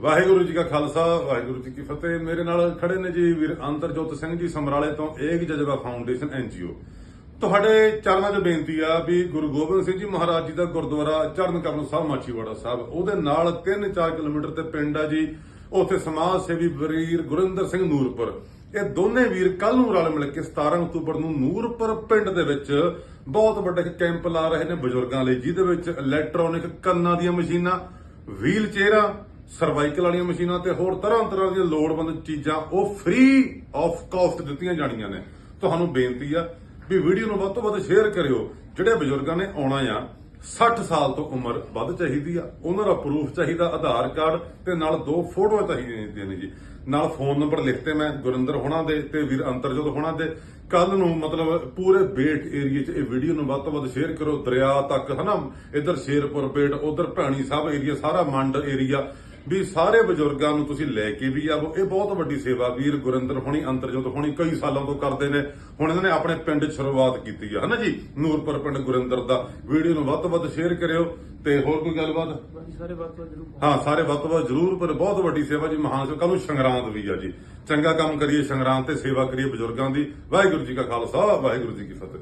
ਵਾਹਿਗੁਰੂ ਜੀ ਕਾ ਖਾਲਸਾ, ਵਾਹਿਗੁਰੂ ਜੀ ਕੀ ਫਤਿਹ। ਮੇਰੇ ਨਾਲ ਖੜੇ ਨੇ ਜੀ ਵੀਰ ਅੰਤਰਜੋਤ ਸਿੰਘ ਜੀ ਸਮਰਾਲੇ ਤੋਂ, ਏਕ ਜਜ਼ਬਾ ਫਾਊਂਡੇਸ਼ਨ ਐਨਜੀਓ ਤੁਹਾਡੇ ਚਰਨਾਂ 'ਚ ਬੇਨਤੀ ਆ ਵੀ ਗੁਰੂ ਗੋਬਿੰਦ ਸਿੰਘ ਜੀ ਮਹਾਰਾਜ ਜੀ ਦਾ ਗੁਰਦੁਆਰਾ ਚਰਨ ਕਰਨ ਸਾਹਿਬ ਮਾਚੀਵਾੜਾ ਸਾਹਿਬ। ਉਹਦੇ ਨਾਲ 3-4 ਕਿਲੋਮੀਟਰ ਤੇ ਪਿੰਡ ਆ ਜੀ, ਉੱਥੇ ਸਮਾਜ ਸੇਵੀ ਵੀਰ ਗੁਰਿੰਦਰ ਸਿੰਘ ਨੂਰਪੁਰ। ਇਹ ਦੋਨੇ ਵੀਰ ਕੱਲ ਨੂੰ ਰਲ ਮਿਲ ਕੇ 17 ਅਕਤੂਬਰ ਨੂੰ ਨੂਰਪੁਰ ਪਿੰਡ ਦੇ ਵਿੱਚ ਬਹੁਤ ਵੱਡਾ ਕੈਂਪ ਲਾ ਰਹੇ ਨੇ ਬਜ਼ੁਰਗਾਂ ਲਈ, ਜਿਹਦੇ ਵਿੱਚ ਇਲੈਕਟ੍ਰੋਨਿਕ ਕੰਨਾਂ ਦੀਆਂ ਮਸ਼ੀਨਾਂ ਵੀਲ ਚੇਅਰਾਂ ਸਰਵਾਈਕਲ ਵਾਲੀਆਂ ਮਸ਼ੀਨਾਂ ਤੇ ਹੋਰ ਤਰ੍ਹਾਂ ਤਰ੍ਹਾਂ ਦੀਆਂ ਲੋੜਵੰਦ ਚੀਜ਼ਾਂ, ਉਹ ਫ੍ਰੀ ਆਫ ਕਾਸਟ ਦਿੱਤੀਆਂ ਜਾਣੀਆਂ ਨੇ। ਤੁਹਾਨੂੰ ਬੇਨਤੀ ਆ ਵੀ ਵੀਡੀਓ ਨੂੰ ਵੱਧ ਤੋਂ ਵੱਧ ਸ਼ੇਅਰ ਕਰਿਓ। ਜਿਹੜੇ ਬਜ਼ੁਰਗਾਂ ਨੇ ਆਉਣਾ ਆ 60 ਸਾਲ ਤੋਂ ਉਮਰ ਵੱਧ ਚਾਹੀਦੀ ਆ, ਉਹਨਾਂ ਦਾ ਪ੍ਰੂਫ ਚਾਹੀਦਾ, ਆਧਾਰ ਕਾਰਡ ਤੇ ਨਾਲ ਦੋ ਫੋਟੋਆਂ ਚਾਹੀਦੀਆਂ ਨੇ ਜੀ। ਨਾਲ ਫੋਨ ਨੰਬਰ ਲਿਖਤੇ ਮੈਂ, ਗੁਰਿੰਦਰ ਹੋਣਾ ਦੇ ਤੇ ਵੀਰ ਅੰਤਰਜੋਤ ਹੋਣਾ ਦੇ। ਕੱਲ ਨੂੰ ਮਤਲਬ ਪੂਰੇ ਬੇਟ ਏਰੀਆ 'ਚ ਇਹ ਵੀਡੀਓ ਨੂੰ ਵੱਧ ਤੋਂ ਵੱਧ ਸ਼ੇਅਰ ਕਰੋ। ਦਰਿਆ ਤੱਕ, ਹਨਾ, ਇੱਧਰ ਸ਼ੇਰਪੁਰ ਬੇਟ ਉਧਰ ਭੈਣੀ ਸਾਹਿਬ ਏਰੀਆ ਸਾਰਾ ਮੰਡ ਏਰੀਆ ਵੀ ਸਾਰੇ ਬਜ਼ੁਰਗਾਂ ਨੂੰ ਤੁਸੀਂ ਲੈ ਕੇ ਵੀ ਆਵੋ। ਇਹ ਬਹੁਤ ਵੱਡੀ ਸੇਵਾ ਵੀਰ ਗੁਰਿੰਦਰ ਹੋਣੀ ਅੰਤਰਜੋਤ ਹੋਣੀ ਕਈ ਸਾਲਾਂ ਤੋਂ ਕਰਦੇ ਨੇ। ਹੁਣ ਇਹਨਾਂ ਨੇ ਆਪਣੇ ਪਿੰਡ ਸ਼ੁਰੂਆਤ ਕੀਤੀ ਆ ਹਨਾ ਜੀ? ਨੂਰਪੁਰ ਪਿੰਡ ਗੁਰਿੰਦਰ ਦਾ। ਵੀਡੀਓ ਨੂੰ ਵੱਧ ਤੋਂ ਵੱਧ ਸ਼ੇਅਰ ਕਰਿਓ ਤੇ ਹੋਰ ਕੋਈ ਗੱਲਬਾਤ? ਸਾਰੇ ਬਾਤ ਤੋਂ ਜ਼ਰੂਰ ਹਾਂ ਸਾਰੇ ਵੱਧ ਤੋਂ ਵੱਧ ਜ਼ਰੂਰ ਪਰ ਬਹੁਤ ਵੱਡੀ ਸੇਵਾ ਜੀ ਮਹਾਨ ਸੇਵਾ। ਕੱਲ ਨੂੰ ਸੰਗਰਾਂਦ ਵੀ ਆ ਜੀ। ਚੰਗਾ ਕੰਮ ਕਰੀਏ ਸੰਗਰਾਂਦ ਤੇ ਸੇਵਾ ਕਰੀਏ ਬਜ਼ੁਰਗਾਂ ਦੀ। ਵਾਹਿਗੁਰੂ ਜੀ ਕਾ ਖਾਲਸਾ ਵਾਹਿਗੁਰੂ ਜੀ ਕੀ ਫਤਿਹ।